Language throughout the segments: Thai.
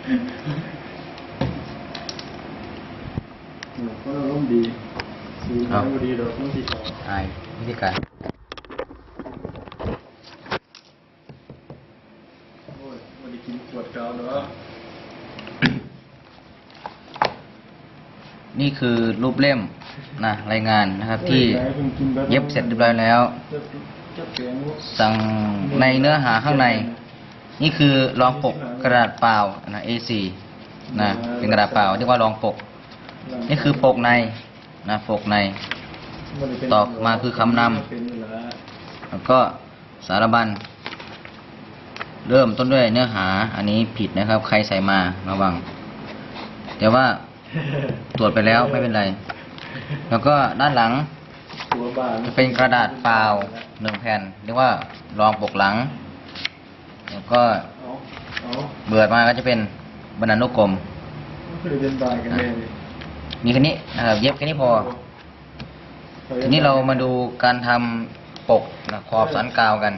เพราะเราร่มดีสีน้ำพอดีเราต้องติดต่ออายวิธีการโอ้ยวันนี้กินขวดกาวเนาะนี่คือรูปเล่มนะรายงานนะครับที่เย็บเสร็จเรียบร้อยแล้วจะเปลี่ยนสั่งในเนื้อหาข้างใน นี่คือรองปกกระดาษเปล่านะ A4 นะเป็นกระดาษเปล่าเรียกว่ารองปก นี่คือปกในนะปกใน ต่อมาคือคำนำแล้วก็สารบัญเริ่มต้นด้วยเนื้อหา อันนี้ผิดนะครับ ใครใส่มาระวัง แต่ว่าตรวจไปแล้วไม่เป็นไร แล้วก็ด้านหลังจะเป็นกระดาษเปล่าหนึ่งแผ่นเรียกว่ารองปกหลัง แล้วก็เอาเอาเบิดมาก็จะเป็นบรรณานุกรมคือเป็นบานกันแน่เลยมีแค่นี้นะครับเย็บแค่นี้พอ ทีนี้เรามาดูการทำปกนะขอบสันกาวกัน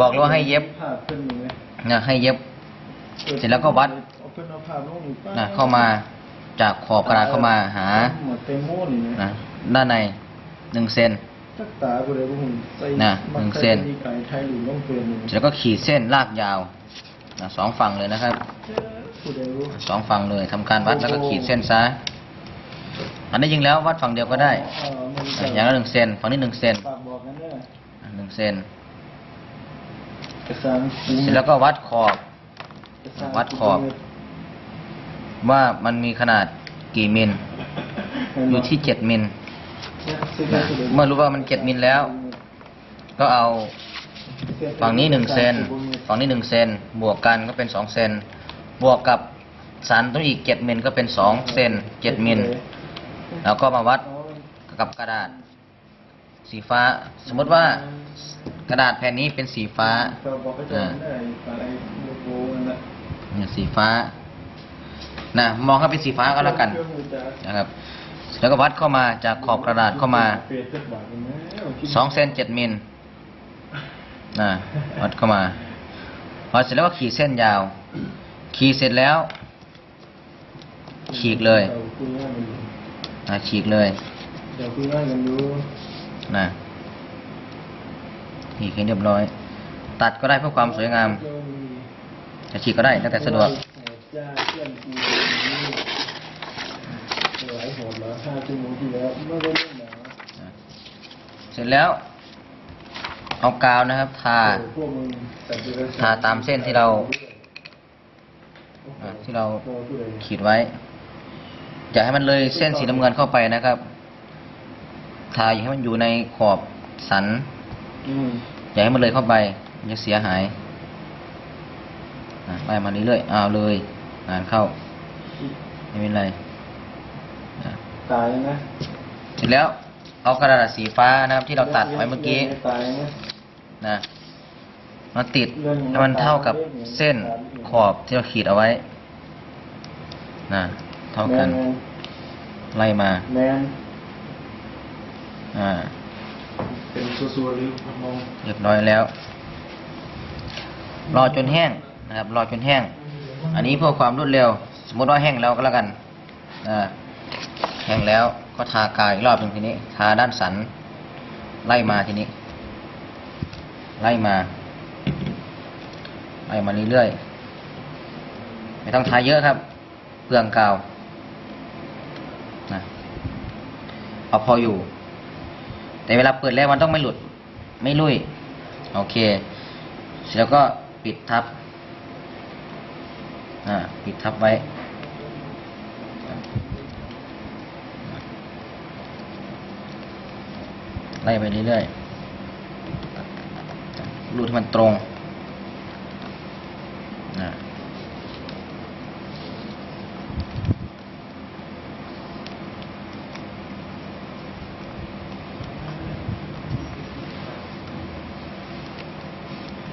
บอกเลยว่าให้เย็บภาพขึ้นอยู่ไหมนะให้เย็บ เสร็จแล้วก็วัดเอาขึ้นเอาภาพลงอีกป้นะเข้ามาจากขอบกระดาษเข้ามาหาหมดเต็มโม่นี่นะด้านในหนึ่งเซน จักตากูเลยพวกมึงใส่น่ะมัหนึ่งใส่เซนดีไก่ไทยหรือล่องเปลือนนี่เสร็จแล้วก็ขีดเส้นลากยาวนะสองฝั่งเลยนะครับกูได้รู้สองฝั่งเลยทำการวัดแล้วก็ขีดเส้นซ้ายอันนี้ยิงแล้ววัดฝั่งเดียวก็ได้เออมันอะอย่างละหนึ่งเซนฝั่งนี้หนึ่งเซนฝากบอกกันเด้ออะหนึ่งเซนเอกสารกูเสร็จแล้วก็วัดขอบเอกสารวัดขอบ ว่ามันมีขนาดกี่มิลอยู่ที่เจ็ดมิล นะเมื่อรู้ว่ามันเจ็ดมิลแล้ว ก็เอาฝั่งนี้หนึ่งเซนฝั่งนี้หนึ่งเซนบวกกันก็เป็นสองเซนบวกกับสันตรงอีกเจ็ดมิลก็เป็นสองเซนเจ็ดมิลแล้วก็มาวัดกับกระดาษ สีฟ้า สมมติว่ากระดาษแผ่นนี้เป็นสีฟ้าเนี่ยสีฟ้านะมองให้เป็นสีฟ้าก็แล้วกันนะครับ แล้วก็วัดเข้ามาจากขอบกระดาษเข้ามาสองเซนเจ็ดมิลนะวัดเข้ามาพอเสร็จแล้วก็ขีดเส้นยาว ขีดเสร็จแล้ว ฉีกเลยนะฉีกเลยเดี๋ยวคุยง่กันดูนะฉีกให้เรียบร้อย ตัดก็ได้เพื่อความสวยงาม จะฉีกก็ได้แล้วแต่สะดวก จ้าเพื่อนกูหลายหนแล้วห้า ชั่วโมงที่แล้วไม่ได้เล่นหนาเสร็จแล้ว เอากาวนะครับ ทา พวกมึงแต่เดือนทาตามเส้นที่เรา อะที่เราโอ้ผู้ใดขีดไว้ อย่าให้มันเลยเส้นสีน้ำเงินเข้าไปนะครับ ทาอย่าให้มันอยู่ในขอบสัน อืมอย่าให้มันเลยเข้าไป มันจะเสียหายอะไล่มาเรื่อยๆอ้าวเลย งานเข้า ไม่เป็นไร ตายนะเสร็จแล้วเอากระดาษสีฟ้านะครับที่เราตัดไว้เมื่อกี้ตายนะนะมาติดให้มันเท่ากับเส้นขอบที่เราขีดเอาไว้นะเท่ากันแมนไล่มาแมนอ่าเป็นซัวๆหรือมองเรียบร้อยแล้ว รอจนแห้งนะครับ รอจนแห้ง อันนี้เพื่อความรวดเร็ว สมมติว่าแห้งแล้วก็แล้วกันอ่า แห้งแล้วก็ทากาวอีกรอบหนึ่งทีนี้ ทาด้านสัน ไล่มาทีนี้ ไล่มา ไล่มาเรื่อยๆไม่ต้องทาเยอะครับ เปลืองกาวนะเอาพออยู่ แต่เวลาเปิดแล้วมันต้องไม่หลุด ไม่ลุยโอเค เสร็จแล้วก็ปิดทับ อ่า ปิดทับไว้ ไล่ไปเรื่อยๆรูดให้มันตรงนะ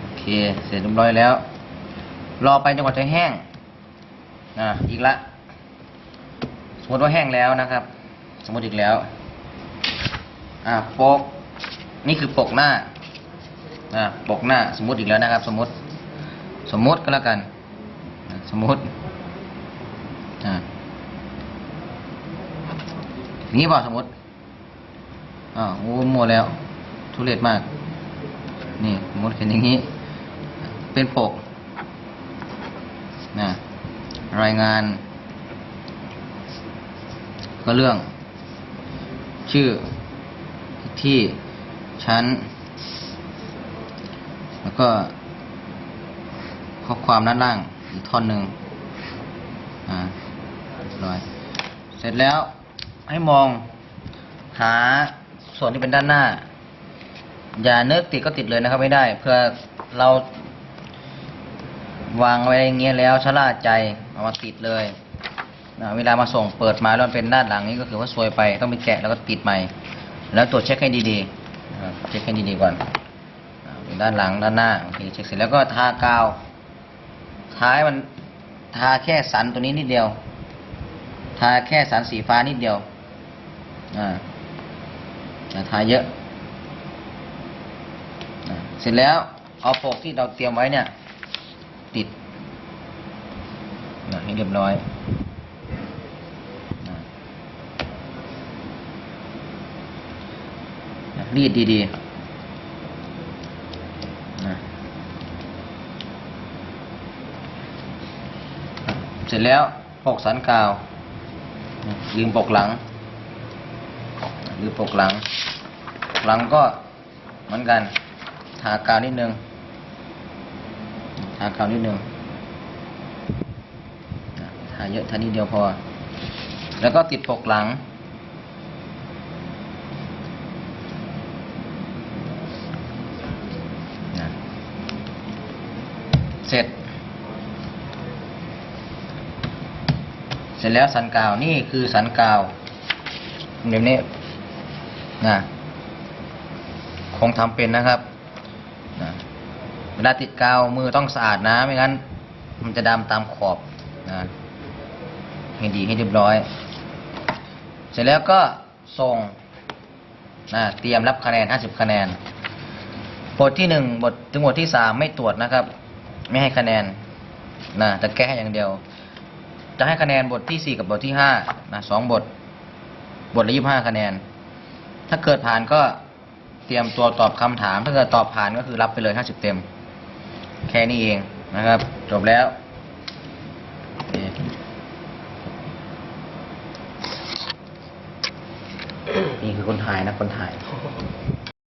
โอเคเสร็จเรียบร้อยแล้ว รอไปจนกว่าจะแห้งอ่าอีกละ สมมติว่าแห้งแล้วนะครับ สมมติอีกแล้ว อ่าปกนี่คือปกหน้าอ่าปกหน้าสมมติอีกแล้วนะครับ สมมติ สมมติก็แล้วกัน สมมติอ่านี้เปล่าสมมติอ่าโอ้มัวแล้ว ทุเรศมาก นี่สมมติเขียนอย่างนี้ เป็นปกนะรายงาน ก็เรื่อง ชื่อ ที่ชั้น แล้วก็ข้อความด้านล่างอีกท่อนหนึ่งอ่าร้อยเสร็จแล้วให้มองหาส่วนที่เป็นด้านหน้า อย่าเนิกติดก็ติดเลยนะครับไม่ได้เพื่อเราวางไว้อย่างเงี้ยแล้วชะล่าใจเอามาติดเลยเวลามาส่งเปิดมาแล้วเป็นด้านหลังนี้ก็คือว่าซวยไปต้องไปแกะแล้วก็ติดใหม่ แล้วตรวจเช็คให้ดีๆนะครับเช็คให้ดีๆก่อนด้านหลังด้านหน้าโอเคเช็คเสร็จแล้วก็ทากาว ท้ายมันทาแค่สันตัวนี้นิดเดียว ทาแค่สันสีฟ้านิดเดียวอ่าอย่าทาเยอะเสร็จแล้วเอาปกที่เราเตรียมไว้เนี่ย ติดให้เรียบร้อยนะนะ รีดดีๆนะเสร็จแล้วปกสันกาวนะลืมปกหลังนะลืมปกหลัง หลังก็เหมือนกัน ทากาวนิดนึง ทากาวนิดนึง ทาเยอะทานิดเดียวพอ แล้วก็ติดปกหลัง นะ เสร็จ เสร็จแล้วสันกาวนี่คือสันกาวเดี๋ยวนี้นะคงทำเป็นนะครับนะเวลาติดกาวมือต้องสะอาดนะไม่งั้น มันจะดำตามขอบนะให้ดีให้เรียบร้อย เสร็จแล้วก็ส่งนะเตรียมรับคะแนน 50 คะแนน บทที่หนึ่งบทถึงบทที่สามไม่ตรวจนะครับ ไม่ให้คะแนนนะจะแก้ให้อย่างเดียว จะให้คะแนนบทที่สี่กับบทที่ห้านะสองบท บทละยี่ห้าคะแนน ถ้าเกิดผ่านก็เตรียมตัวตอบคำถาม ถ้าเกิดตอบผ่านก็คือรับไปเลยห้าสิบเต็ม แค่นี้เองนะครับ จบแล้วนี่คือคนถ่ายนะคนถ่าย